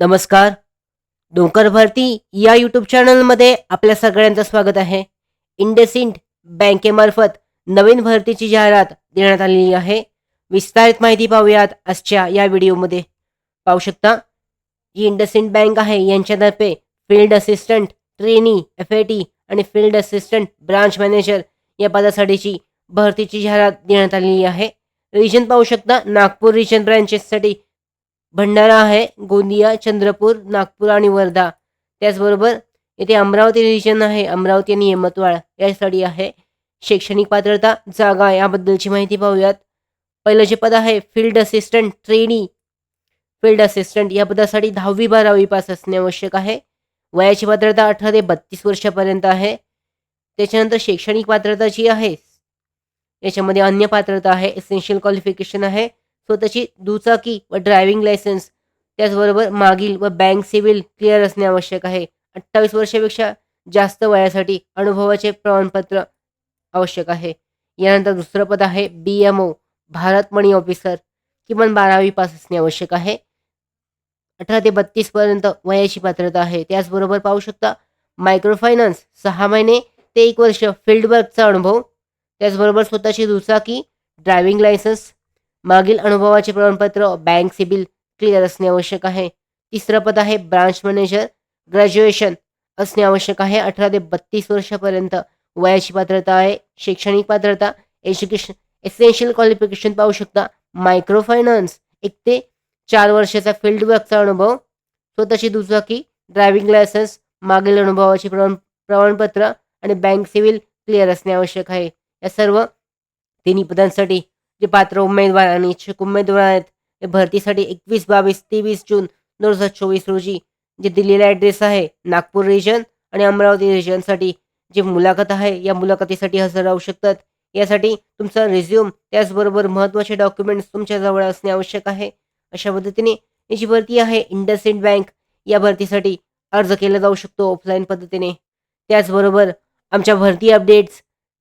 नमस्कार. डोंकर भरती या यूट्यूब चॅनलमध्ये आपल्या सगळ्यांचं स्वागत आहे. इंडसइंड बँकेमार्फत नवीन भरतीची जाहिरात देण्यात आलेली आहे. विस्तारित माहिती पाहूयात आजच्या या व्हिडिओमध्ये. पाहू शकता जी इंडसइंड बँक आहे यांच्यातर्फे field assistant trainee F A T आणि फील्ड असिस्टंट ब्रांच मॅनेजर या पदासाठीची भरतीची जाहिरात देण्यात आलेली आहे. रिजन पाहू शकता नागपूर रिजन ब्रँचेससाठी भंडारा आहे गोंदिया चंद्रपूर नागपूर आणि वर्धा. त्याचबरोबर येथे अमरावती रिजन आहे अमरावती आणि यमतवाळ यासाठी आहे. शैक्षणिक पात्रता जागा याबद्दलची माहिती पाहूयात. पहिलं जे पद आहे field assistant trainee field assistant या पदासाठी दहावी बारावी पास असणे आवश्यक आहे. वयाची पात्रता अठरा ते बत्तीस वर्षापर्यंत आहे. त्याच्यानंतर शैक्षणिक पात्रता जी आहे याच्यामध्ये अन्य पात्रता आहे एसेन्शियल क्वालिफिकेशन आहे. स्वतःची दुचाकी व ड्रायव्हिंग लायसन्स त्याचबरोबर मागील व बँक सिव्हिल क्लिअर असणे आवश्यक आहे. अठ्ठावीस वर्षापेक्षा जास्त वयासाठी अनुभवाचे प्रमाणपत्र आवश्यक आहे. यानंतर दुसरं पद आहे बी एम ओ भारत मणी ऑफिसर किमान बारावी पास असणे आवश्यक आहे. अठरा ते बत्तीस पर्यंत वयाची पात्रता आहे. त्याचबरोबर पाहू शकता मायक्रोफायनान्स सहा महिने ते एक वर्ष फील्ड वर्कचा अनुभव. त्याचबरोबर स्वतःची दुचाकी ड्रायव्हिंग लायसन्स मागील अनुभवाचे प्रमाणपत्र बँक सिबिल क्लिअर असणे आवश्यक आहे. तिसरं पद आहे ब्रांच मॅनेजर. ग्रॅज्युएशन असणे आवश्यक आहे. अठरा ते बत्तीस वर्षापर्यंत वयाची पात्रता आहे. शैक्षणिक पात्रता एज्युकेशन एसेन्शियल क्वालिफिकेशन पाहू शकता. मायक्रोफायनान्स एक ते चार वर्षाचा फील्ड वर्कचा अनुभव. स्वतःची दुचाकी ड्रायव्हिंग लायसन्स मागील अनुभवाचे प्रमाण प्रमाणपत्र आणि बँक सिव्हिल क्लिअर असणे आवश्यक आहे. या सर्व तिन्ही पदांसाठी जे पात्र उमेदवार आणि इच्छुक उमेदवार आहेत ते भरतीसाठी एकवीस बावीस तेवीस जून दोन हजार चोवीस रोजी जे दिलेला ॲड्रेस आहे नागपूर रिजन आणि अमरावती रिजनसाठी जी मुलाखत आहे या मुलाखतीसाठी हजर राहू शकतात. यासाठी तुमचा रिझ्यूम त्याचबरोबर महत्त्वाचे डॉक्युमेंट्स तुमच्याजवळ असणे आवश्यक आहे. अशा पद्धतीने ही जी भरती आहे इंडसइंड बँक या भरतीसाठी अर्ज केला जाऊ शकतो ऑफलाईन पद्धतीने. त्याचबरोबर आमच्या भरती updates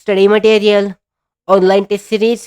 study material online test series